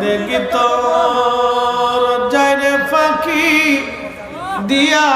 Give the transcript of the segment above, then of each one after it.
দেখি তো রে ফাঁকি দিয়া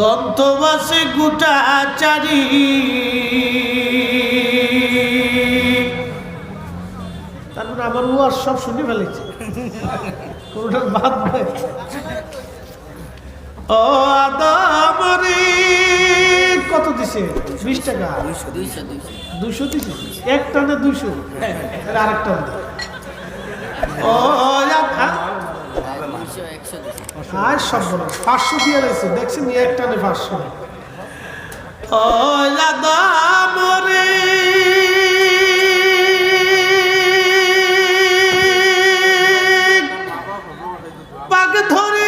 দন্তবাসে গোটা চারি। তারপরে আমার উয়ার সব শুনে ফেলেছে। কোনটার বাদ নাই। কত দিছে? বিশ টাকা। দুশো দিছে। এক টানে দুশো তাহলে আরেক ও আর পাঁচশো দিয়ে রয়েছে। দেখছেন এক টানে পাঁচশো। পাক ধরে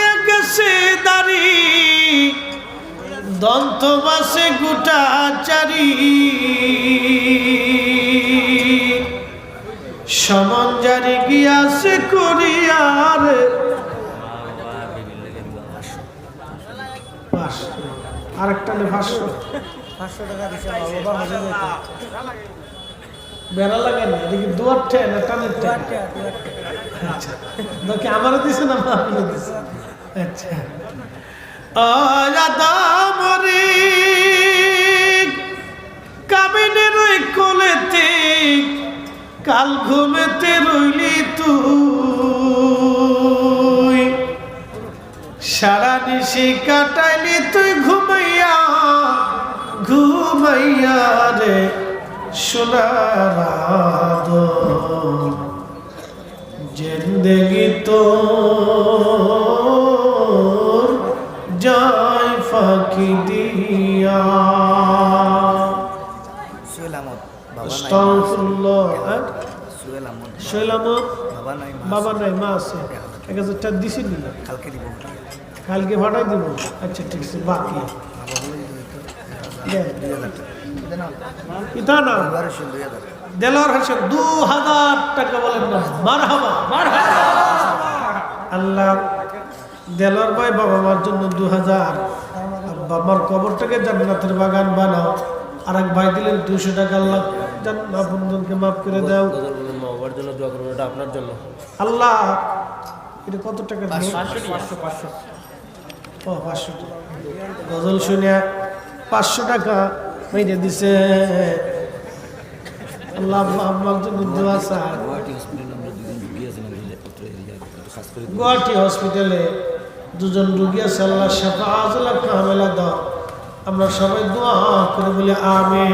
দাড়ি দন্ত বাসে গোটা চারি সমন জারি গিয়াছে করিয়ার আরেকটা নে বেড়া লাগে না দুয়ার ঠেন আচ্ছা। আমারও দিছে না আচ্ছা। কাল ঘুমেতে রইলি তুই। সারা নিশি কাটাইলি তুই ঘুমাইয়া ঘুমাইয়া রে, সোনার জিন্দগি তো বাবা নাই মা আছে। এক হাজার দিছি নি? কালকে দিব। কালকে ভাড়াই দিব? আচ্ছা ঠিক আছে বাকি। দিল ইতা না হোসেন দু হাজার টাকা বলেন না। মারহাবা আল্লাহ দেলোয়ার ভাই বাবা মার জন্য দু হাজার। আব্বা মার কবরটাকে জান্নাতের বাগান বানাও। আর এক ভাই দিলেন দুশো টাকা আল্লাহ। জান্নাত বন্ধনকে মাফ করে দাও। বাবার জন্য দোয়া করবেন আপনার জন্য। আল্লাহ এটা কত টাকা। দিল? ও পাঁচশো গজল শুনে পাঁচশো টাকা মেরে দিছে। আল্লাহ আম্মার জন্য দোয়া চায় গুয়াহাটি হসপিটালে দুজন রুগী আছে আল্লাহ শেফা আজলা কামেলা দাও। আমরা সবাই দোয়া করে বলি আমে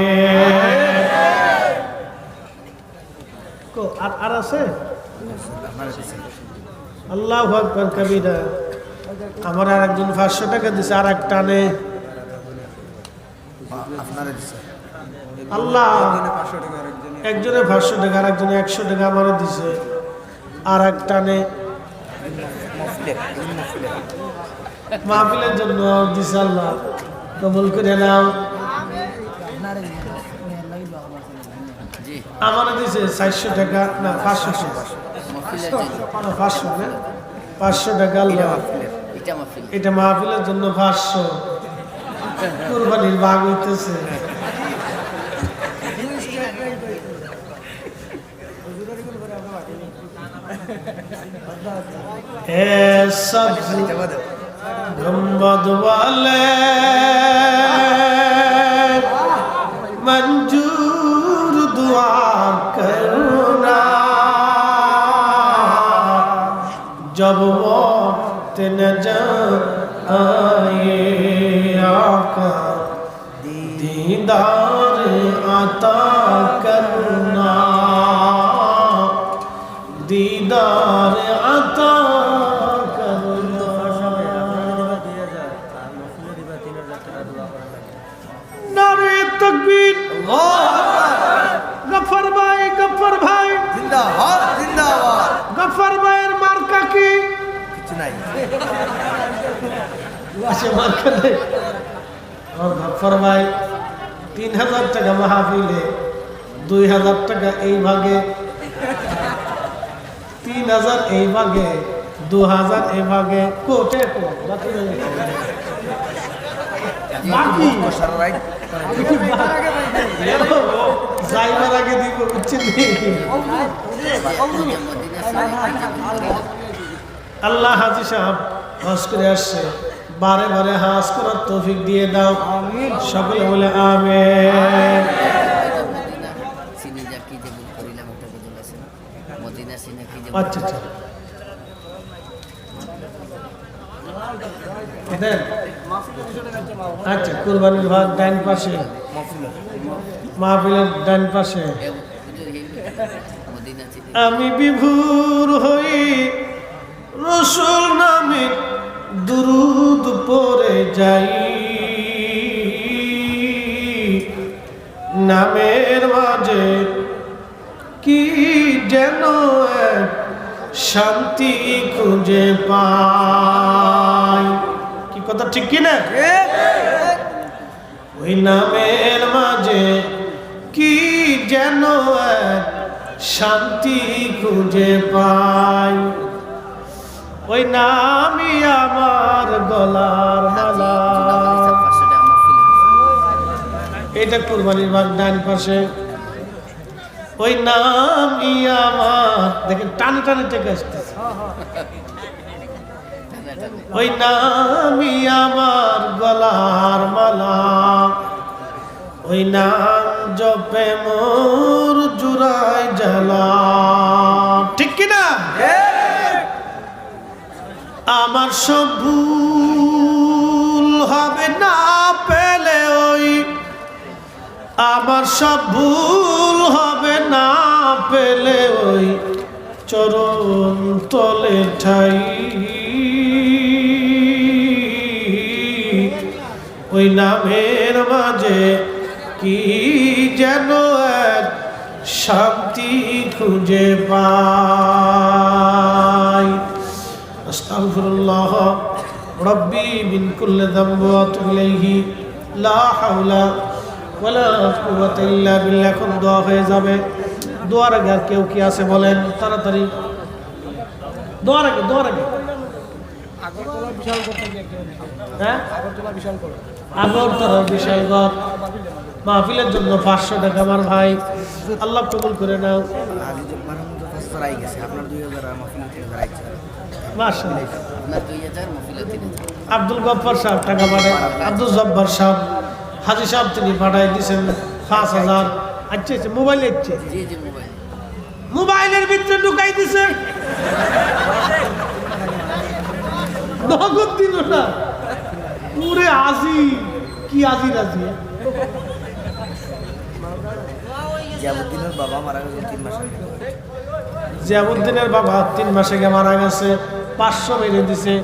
আর আর আছে? আল্লাহ আকবর কবিরা। আমার আর একজন পাঁচশো টাকা দিছে আর এক টানে আল্লাহ একজনে পাঁচশো টাকা আর একজনে একশো টাকা আমারও দিছে। আর এক টানে। মাহফিলের জন্য দিছে আল্লাহ। কবুল করে নাও। জি আমারও দিছে চারশো টাকা না পাঁচশো টাকা না, পাঁচশো না পাঁচশো টাকা আল্লাহ এটা মফিল এটা মাহফিলের জন্য পাঁচশো কোরবানির ভাগ হইতেছে হে সবজি गुम्बद वाले मंजूर वक्त न आए आका दीदार आता करना আসে মার খেলে আমার গফর ভাই তিন হাজার টাকা মাহাবিলে দুই হাজার টাকা এই ভাগে তিন হাজার এই ভাগে দু হাজার এই ভাগে কোটে কোট বাকি রয়ে গেছে। বাকি বসার রাইট যাইবার আগে দিব বুঝছেন আল্লাহ হাজি সাহেব হজ করে আসছে। বারে বারে হাজ করার তৌফিক দিয়ে দাও। সকলে বলে যে আচ্ছা আচ্ছা। আচ্ছা কুরবানির ভাগ ডাইন পাশে। মাহফিলের ডাইন পাশে। আমি বিভুর হই রসুল নামে দুরুদ পরে যাই। নামের মাঝে কি যেন শান্তি খুঁজে পাই। কি কথা, ঠিক কি না? ওই নামের মাঝে কি যেন শান্তি খুঁজে পাই। ওই নামই আমার গলার মালা। এটা কুরবানির বাগ ডান পাশে। ওই নামই আমার। দেখেন টানে টানে টেকে আসতেছে। ওই নামই আমার গলার মালা। ওই নাম জপে মোর জুড়াই জ্বালা। ঠিক কিনা? আমার সব ভুল হবে না পেলে ওই। আমার সব ভুল হবে না পেলে ওই চরণ তলে ঠাই। ওই নামের মাঝে কি যেন এক শান্তি খুঁজে পাই। আস্তাগফিরুল্লাহ। রব্বি মিন কুল্লি যামবি ওয়া আতুবু ইলাইহি। লা হাওলা ওয়ালা কুওয়াতা ইল্লা বিল্লাহ। এখন দোয়া হয়ে যাবে। দোয়ার আগে কেউ কি আছে বলেন? তাড়াতাড়ি। দোয়ার আগে দোয়ার আগে। হ্যাঁ? আগরতলা বিশালগড়। মাহফিলের জন্য পাঁচশো টাকা আমার ভাই। আল্লাহ কবুল করে নাও। আপনার দুই হাজার আব্দুল গফ্ফার সাহেব টাকা পাঠায় আব্দুল জব্বার সাহেব হাজি সাহেব তিনি পাঠাই দিয়েছেন পাঁচ হাজার। আচ্ছা আচ্ছা মোবাইল মোবাইল। মোবাইলের ভিতরে ঢুকাই দিছে। নগদ দিল না। পুরে আজি কি আজি রাজি? জিয়াবুদ্দিনের বাবা মারা গেছে তিন মাস জিয়াবুদ্দিনের বাবা তিন মাসে গিয়ে মারা গেছে। পাঁচশো মেরে দিছে,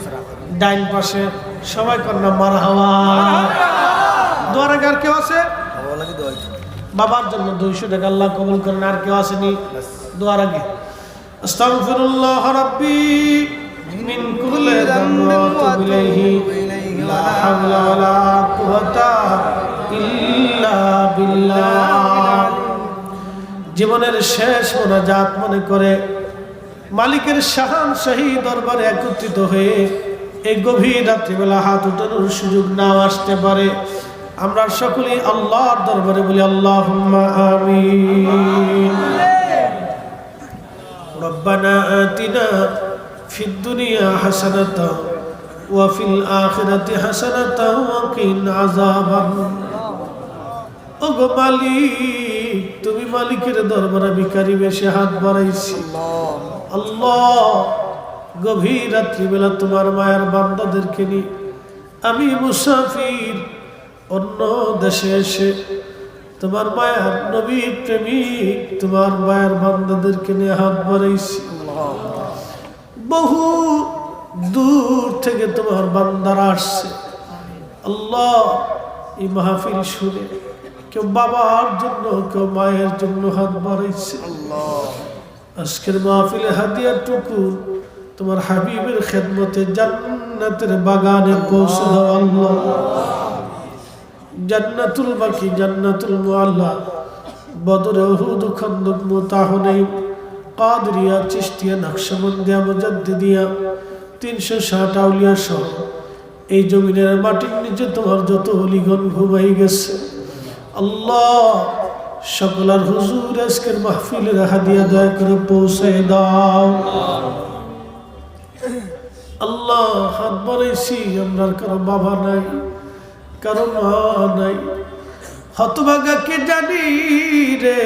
ডাইন পাশে সবাই কন্যা মারা হওয়া। দোয়ারাগার কেউ আছে? বাবার জন্য দুইশো টাকা আল্লাহ কবুল করেন, আর কেউ আসেনি দোয়ার আগে আস্তাগফিরুল্লাহ রাব্বি মিন কুল্লি আতুবু ইলাইহি। লা হাওলা ওয়ালা কুওয়াতা ইল্লা বিল্লাহ। জীবনের শেষ মোনাজাত মনে করে মালিকের শাহান শাহী দরবারে একত্রিত হয়ে এই গভীর রাত্রিবেলা হাত উঠানোর সুযোগ নাও আসতে পারে। আমরা সকলেই আল্লাহর দরবারে বলি আল্লাহ আমি ও মালিক, তুমি মালিকের দরবারে বিকারি বেশি হাত বাড়াইছি। গভীর রাত্রিবেলা তোমার মায়ের বান্দাদেরকে নিয়ে আমি মুসাফির অন্য দেশে এসে তোমার মায়ের নবীর প্রেমিক, তোমার মায়ের বান্দাদেরকে নিয়ে হাত বাড়াইছি। বহু দূর থেকে তোমার বান্দারা আসছে। আল্লাহ, এই মাহফিল শুনে কেউ বাবার জন্য, কেউ মায়ের জন্য হাত বাড়াইছে। আজকের মাহফিলে হাতিয়ার টুকু, তোমার হাবিবের খেদমতে জান্নাতের বাগানে পৌঁছে দাও আল্লাহ। জান্নাতুল বাকি, জান্নাতুল মুআল্লা। বদরে উহুদ, খন্দক, মুতাহনাই, কাদরিয়া, চিশতিয়া, নকশবন্দিয়া, মুজাদ্দিদিয়া, তিনশো ষাট আউলিয়া সহ। এই জমিনের মাটির নিচে তোমার যত অলিগণ ঘুমাই গেছে। আল্লাহ সকলার হুজুর আজকের মাহফিলে দেখা দিয়া দয়া করে পৌঁছে দাও। আল্লাহ হাত বাড়াইছি আমরা কারও বাবা নাই, কারও মা নাই। হতভাগাকে জানি রে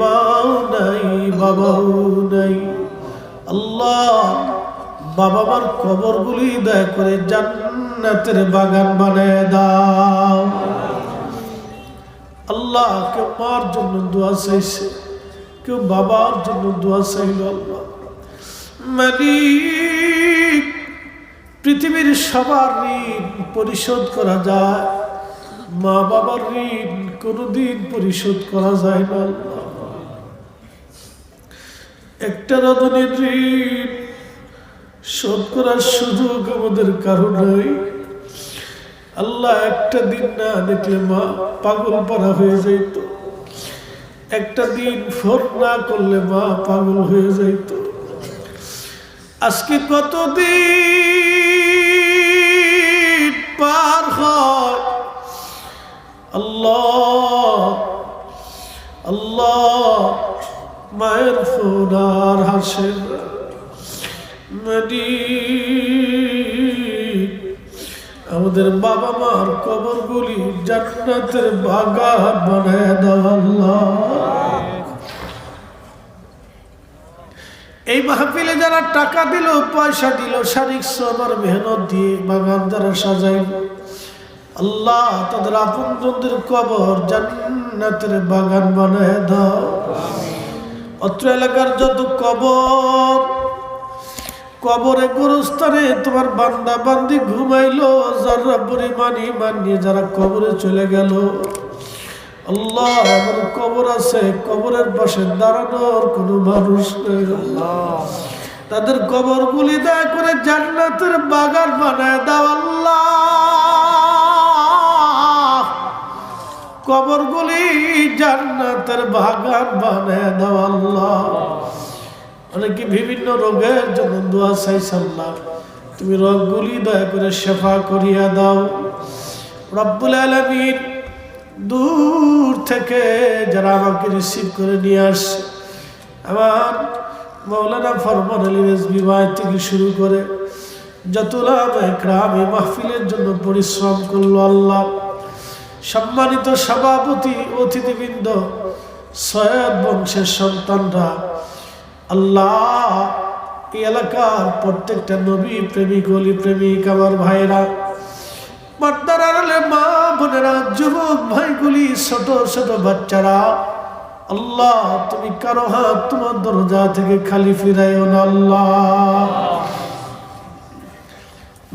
মাও নাই, বাবাও নাই। আল্লাহ বাবা মার কবরগুলি দয়া করে জান্নাতের বাগান বানায় দাও। আল্লাহ কেউ মার জন্য দোয়া চাইছে। কেউ বাবার জন্য দোয়া চাইল আল্লাহ। মালিক, পৃথিবীর সবার ঋণ পরিশোধ করা যায় মা বাবার ঋণ কোনোদিন পরিশোধ করা যায় না। একটা রদনের ঋণ শোধ করার সুযোগ আমাদের কারও নাই। আল্লাহ একটা দিন না দেখলে মা পাগল পারা হয়ে যাইত। একটা দিন ফোন না করলে মা পাগল হয়ে যাইত। আজকে কতদিন পার হয়? আল্লাহ আল্লাহ মায়ের ফোন আর হাসেন মালিক, আমাদের বাবা মার কবরগুলি জান্নাতের বাগান বানায় দাও আল্লাহ। এই মাহফিলে যারা টাকা দিল, পয়সা দিল, শারীরিক শ্রমের মেহনত দিয়ে বাগান যারা সাজাইল। আল্লাহ তাদের আপনজনদের কবর জান্নাতের বাগান বানায় দাও। অত্র এলাকার যত কবর কবরে গুরুস্থানে তোমার বান্দা বান্দি ঘুমাইলো, যারা পরিমাণ ইমান নিয়ে যারা কবরে চলে গেল। আল্লাহ, আমার কবর আছে, কবরের পাশে দাঁড়ানোর কোনো মানুষ নেই। আল্লাহ। তাদের কবর গুলি দয়া করে জান্নাতের বাগান বানায় দাও আল্লাহ। কবরগুলি জান্নাতের বাগান বানায় দাও আল্লাহ। অনেকে বিভিন্ন রোগের জন্য দোয়া চাইছাল্লাহ তুমি রোগগুলি দয়া করে সেফা করিয়া দাও। রব্বুল আলমিন দূর থেকে যারা আমাকে রিসিভ করে নিয়ে আসছে, আমার মৌলানা ফরমান আলী রেজবি থেকে শুরু করে যতলা একরাম এই মাহফিলের জন্য পরিশ্রম করল আল্লাহ। সম্মানিত সভাপতি, অতিথিবৃন্দ, সৈয়দ বংশের সন্তানরা আল্লাহ, এই এলাকার প্রত্যেকটা নবী প্রেমিক, অলি প্রেমিক, আমার ভাইরা পর্দার আড়ালে মা বোনেরা, যুবক ভাইগুলি, ছোট ছোট বাচ্চারা, আল্লাহ, তুমি কারও হাত তোমার দরজা থেকে খালি ফিরাইও না, আল্লাহ।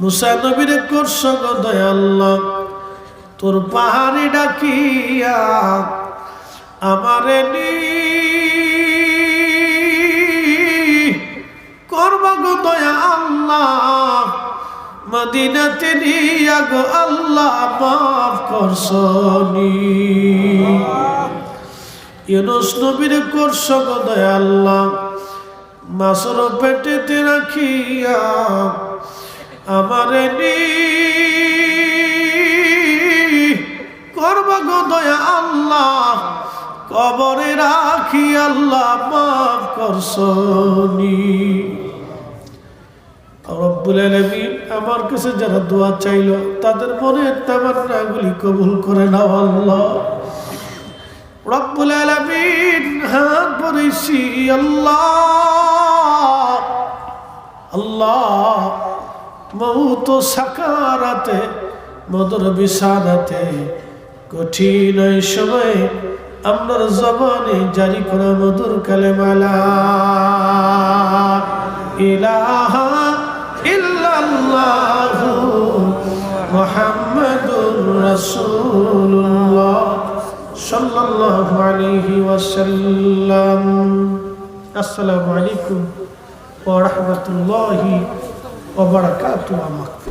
মুসা নবীর করছ গো দয়া, আল্লাহ, তোর পাহাড়ি ডাকিয়া আমারে নি গো দয়া আল্লাহ। মদিনাতে নিয়া গো আল্লাহ মাফ করছনি ইউনুস নবীর করছ গো দয়া আল্লাহ, মাসর পেটেতে রাখিয়া আমারে নি করব গো দয়া আল্লাহ, কবরে রাখি আল্লাহ মাফ করছনি রব্বুল আলামিন আমার কাছে যারা দোয়া চাইল, তাদের মনের তামান্নাগুলি কবুল করে নাও আল্লাহ। রব্বুল আলামিন, হাত পরেছি আল্লাহ। আল্লাহ, মৌত সাকারাতে, মদর বিছানাতে কঠিন সময়ে আপনার জবানে জারি করা মধুর কালেমালা। ইলাহা আল্লাহ মোহাম্মদুর রসুল্লাহ সাল্লাল্লাহু আলাইহি ওয়াসাল্লাম আসসালামু আলাইকুম ওয়া রাহমাতুল্লাহি ওয়া বারাকাতুহু